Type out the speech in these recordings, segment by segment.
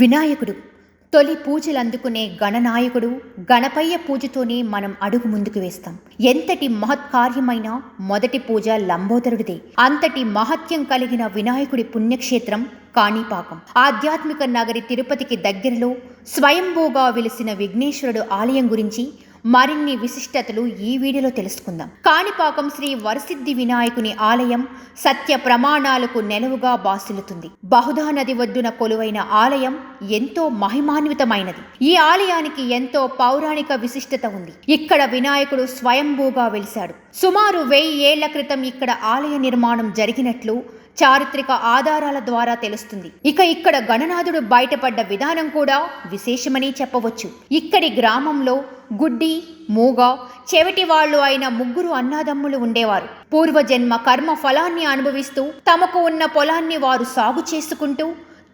వినాయకుడు. తొలి పూజలు అందుకునే గణనాయకుడు గణపయ్య పూజతోనే మనం అడుగు ముందుకు వేస్తాం. ఎంతటి మహత్కార్యమైన మొదటి పూజ లంబోదరుడిదే. అంతటి మహత్యం కలిగిన వినాయకుడి పుణ్యక్షేత్రం కాణిపాకం. ఆధ్యాత్మిక నగరి తిరుపతికి దగ్గరలో స్వయంభూగా వెలిసిన విఘ్నేశ్వరుడు ఆలయం గురించి మరిన్ని విశిష్టతలు ఈ వీడియోలో తెలుసుకుందాం. కాణిపాకం శ్రీ వరసిద్ధి వినాయకుని ఆలయం సత్య ప్రమాణాలకు నెలవుగా బాసిల్లుతుంది. బహుదా నది ఒడ్డున కొలువైన ఆలయం ఎంతో మహిమాన్వితమైనది. ఈ ఆలయానికి ఎంతో పౌరాణిక విశిష్టత ఉంది. ఇక్కడ వినాయకుడు స్వయంభూగా వెలిశాడు. సుమారు వెయ్యి ఏళ్ళ క్రితం ఇక్కడ ఆలయ నిర్మాణం జరిగినట్లు చారిత్రక ఆధారాల ద్వారా తెలుస్తుంది. ఇక ఇక్కడ గణనాథుడు బయటపడ్డ విధానం కూడా విశేషమని చెప్పవచ్చు. ఇక్కడి గ్రామంలో గుడ్డి మూగ చెవిటి వాళ్ళు అయిన ముగ్గురు అన్నాదమ్ములు ఉండేవారు. పూర్వజన్మ కర్మ ఫలాన్ని అనుభవిస్తూ తమకు ఉన్న పొలాన్ని వారు సాగు చేసుకుంటూ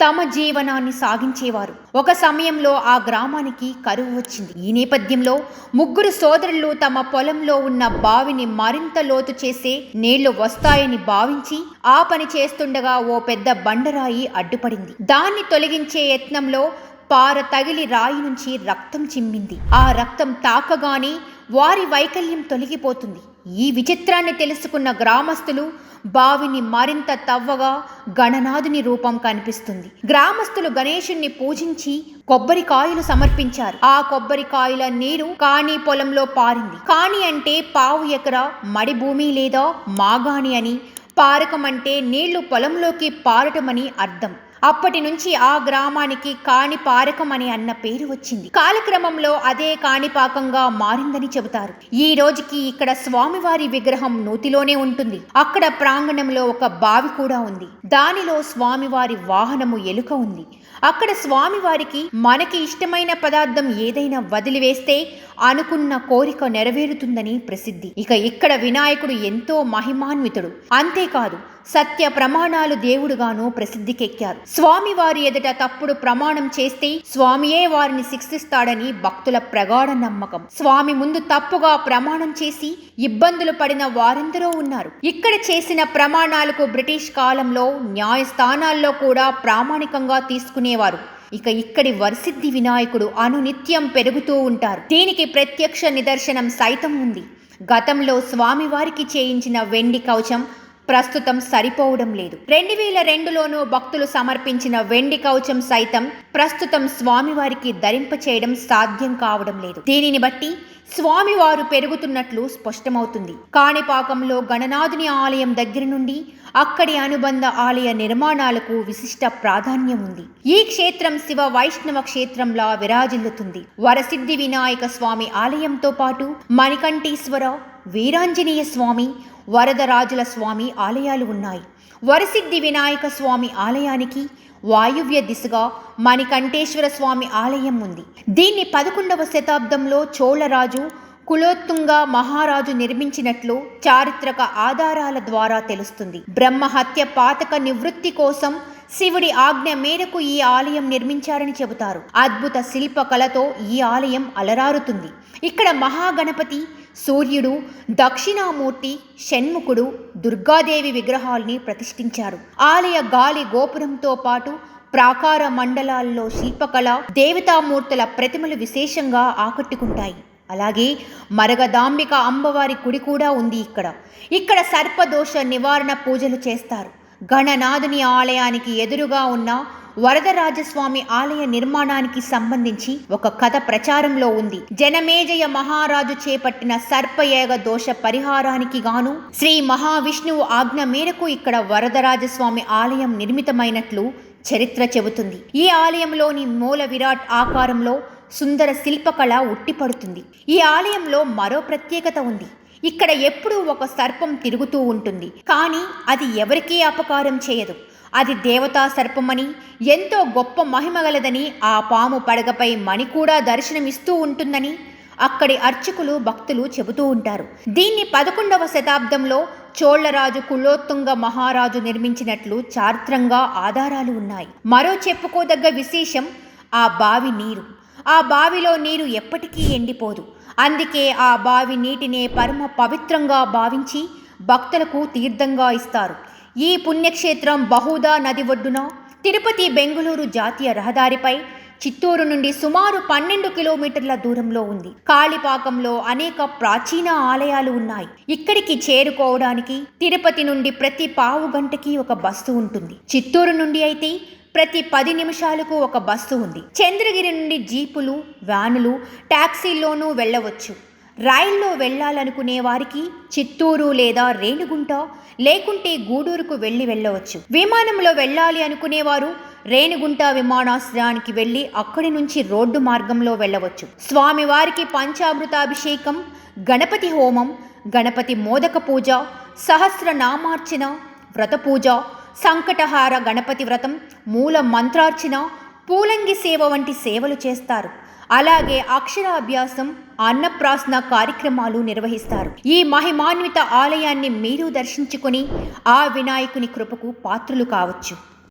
తమ జీవనాన్ని సాగించేవారు. ఒక సమయంలో ఆ గ్రామానికి కరువు వచ్చింది. ఈ నేపథ్యంలో ముగ్గురు సోదరులు తమ పొలంలో ఉన్న బావిని మరింత లోతు చేసే నీళ్ళు వస్తాయని భావించి ఆ పని చేస్తుండగా ఓ పెద్ద బండరాయి అడ్డుపడింది. దాన్ని తొలగించే యత్నంలో పార తగిలి రాయి నుంచి రక్తం చిమ్మింది. ఆ రక్తం తాకగానే వారి వైకల్యం తొలగిపోతుంది. ఈ విచిత్రాన్ని తెలుసుకున్న గ్రామస్తులు బావిని మరింత తవ్వగా గణనాథుని రూపం కనిపిస్తుంది. గ్రామస్తులు గణేషుణ్ణి పూజించి కొబ్బరికాయలు సమర్పించారు. ఆ కొబ్బరికాయల నీరు కాణి పొలంలో పారింది. కాణి అంటే పావు ఎకరా మడి భూమి లేదా మాగాణి అని. పారకం అంటే నీళ్ళు పొలంలోకి పారటమని అర్థం. అప్పటి నుంచి ఆ గ్రామానికి కాణిపారకం అని అన్న పేరు వచ్చింది. కాలక్రమంలో అదే కాణిపాకంగా మారిందని చెబుతారు. ఈ రోజుకి ఇక్కడ స్వామివారి విగ్రహం నూతిలోనే ఉంటుంది. అక్కడ ప్రాంగణంలో ఒక బావి కూడా ఉంది. దానిలో స్వామివారి వాహనము ఎలుక ఉంది. అక్కడ స్వామివారికి మనకి ఇష్టమైన పదార్థం ఏదైనా వదిలివేస్తే అనుకున్న కోరిక నెరవేరుతుందని ప్రసిద్ధి. ఇక ఇక్కడ వినాయకుడు ఎంతో మహిమాన్వితుడు. అంతేకాదు సత్య ప్రమాణాలు దేవుడుగాను ప్రసిద్ధికెక్కారు. స్వామివారి ఎదుట తప్పుడు ప్రమాణం చేస్తే స్వామియే వారిని శిక్షిస్తాడని భక్తుల ప్రగాఢ నమ్మకం. స్వామి ముందు తప్పుగా ప్రమాణం చేసి ఇబ్బందులు పడిన వారెందరో ఉన్నారు. ఇక్కడ చేసిన ప్రమాణాలకు బ్రిటిష్ కాలంలో న్యాయస్థానాల్లో కూడా ప్రామాణికంగా తీసుకునేవారు. ఇక ఇక్కడి వరసిద్ధి వినాయకుడు అనునిత్యం పెరుగుతూ ఉంటారు. దీనికి ప్రత్యక్ష నిదర్శనం సైతం ఉంది. గతంలో స్వామివారికి చేయించిన వెండి కవచం ప్రస్తుతం సరిపోవడం లేదు. రెండు వేల రెండులోనూ భక్తులు సమర్పించిన వెండి కవచం సైతం ప్రస్తుతం స్వామివారికి ధరింప చేయడం సాధ్యం కావడం లేదు. దీనిని బట్టి స్వామివారు పెరుగుతున్నట్లు స్పష్టమవుతుంది. కాణిపాకంలో గణనాథుని ఆలయం దగ్గర నుండి అక్కడి అనుబంధ ఆలయ నిర్మాణాలకు విశిష్ట ప్రాధాన్యం ఉంది. ఈ క్షేత్రం శివ వైష్ణవ క్షేత్రంలా విరాజిల్లుతుంది. వరసిద్ధి వినాయక స్వామి ఆలయంతో పాటు మణికంఠేశ్వర వీరాంజనేయ స్వామి వరదరాజుల స్వామి ఆలయాలు ఉన్నాయి. వరసిద్ధి వినాయక స్వామి ఆలయానికి వాయువ్య దిశగా మణికంఠేశ్వర స్వామి ఆలయం ఉంది. దీన్ని పదకొండవ శతాబ్దంలో చోళరాజు కులోత్తుంగ మహారాజు నిర్మించినట్లు చారిత్రక ఆధారాల ద్వారా తెలుస్తుంది. బ్రహ్మహత్య పాతక నివృత్తి కోసం శివుడి ఆజ్ఞ మేరకు ఈ ఆలయం నిర్మించారని చెబుతారు. అద్భుత శిల్పకళతో ఈ ఆలయం అలరారుతుంది. ఇక్కడ మహాగణపతి సూర్యుడు దక్షిణామూర్తి షణ్ముఖుడు దుర్గాదేవి విగ్రహాల్ని ప్రతిష్ఠించారు. ఆలయ గాలి గోపురంతో పాటు ప్రాకార మండలాల్లో శిల్పకళ దేవతామూర్తుల ప్రతిమలు విశేషంగా ఆకట్టుకుంటాయి. అలాగే మరగదాంబిక అమ్మవారి గుడి కూడా ఉంది ఇక్కడ. ఇక్కడ సర్పదోష నివారణ పూజలు చేస్తారు. గణనాథుని ఆలయానికి ఎదురుగా ఉన్న వరదరాజస్వామి ఆలయ నిర్మాణానికి సంబంధించి ఒక కథ ప్రచారంలో ఉంది. జనమేజయ మహారాజు చేపట్టిన సర్పయేగ దోష పరిహారానికి గాను శ్రీ మహావిష్ణువు ఆజ్ఞ మేరకు ఇక్కడ వరదరాజస్వామి ఆలయం నిర్మితమైనట్లు చరిత్ర చెబుతుంది. ఈ ఆలయంలోని మూల విరాట్ ఆకారంలో సుందర శిల్పకళ ఉట్టిపడుతుంది. ఈ ఆలయంలో మరో ప్రత్యేకత ఉంది. ఇక్కడ ఎప్పుడూ ఒక సర్పం తిరుగుతూ ఉంటుంది. కానీ అది ఎవరికీ అపకారం చేయదు. అది దేవతా సర్పమని ఎంతో గొప్ప మహిమగలదని ఆ పాము పడగపై మణి కూడా దర్శనమిస్తూ ఉంటుందని అక్కడి అర్చకులు భక్తులు చెబుతూ ఉంటారు. దీన్ని పదకొండవ శతాబ్దంలో చోళ్ళరాజు కులోత్తుంగ మహారాజు నిర్మించినట్లు చారిత్రంగా ఆధారాలు ఉన్నాయి. మరో చెప్పుకోదగ్గ విశేషం ఆ బావి నీరు. ఆ బావిలో నీరు ఎప్పటికీ ఎండిపోదు. అందుకే ఆ బావి నీటినే పరమ పవిత్రంగా భావించి భక్తులకు తీర్థంగా ఇస్తారు. ఈ పుణ్యక్షేత్రం బహుదా నది ఒడ్డున తిరుపతి బెంగుళూరు జాతీయ రహదారిపై చిత్తూరు నుండి సుమారు పన్నెండు కిలోమీటర్ల దూరంలో ఉంది. కాళిపాకంలో అనేక ప్రాచీన ఆలయాలు ఉన్నాయి. ఇక్కడికి చేరుకోవడానికి తిరుపతి నుండి ప్రతి పావు గంటకి ఒక బస్సు ఉంటుంది. చిత్తూరు నుండి అయితే ప్రతి పది నిమిషాలకు ఒక బస్సు ఉంది. చంద్రగిరి నుండి జీపులు వ్యానులు టాక్సీల్లోనూ వెళ్ళవచ్చు. రైల్లో వెళ్ళాలనుకునే వారికి చిత్తూరు లేదా రేణిగుంట లేకుంటే గూడూరుకు వెళ్ళి వెళ్ళవచ్చు. విమానంలో వెళ్ళాలి అనుకునేవారు రేణిగుంట విమానాశ్రయానికి వెళ్ళి అక్కడి నుంచి రోడ్డు మార్గంలో వెళ్ళవచ్చు. స్వామివారికి పంచామృతాభిషేకం గణపతి హోమం గణపతి మోదక పూజ సహస్రనామార్చన వ్రత పూజ సంకటహార గణపతి వ్రతం మూల మంత్రార్చన పూలంగి సేవ వంటి సేవలు చేస్తారు. అలాగే అక్షరాభ్యాసం అన్నప్రాసన కార్యక్రమాలు నిర్వహిస్తారు. ఈ మహిమాన్విత ఆలయాన్ని మీరు దర్శించుకొని ఆ వినాయకుని కృపకు పాత్రులు కావచ్చు.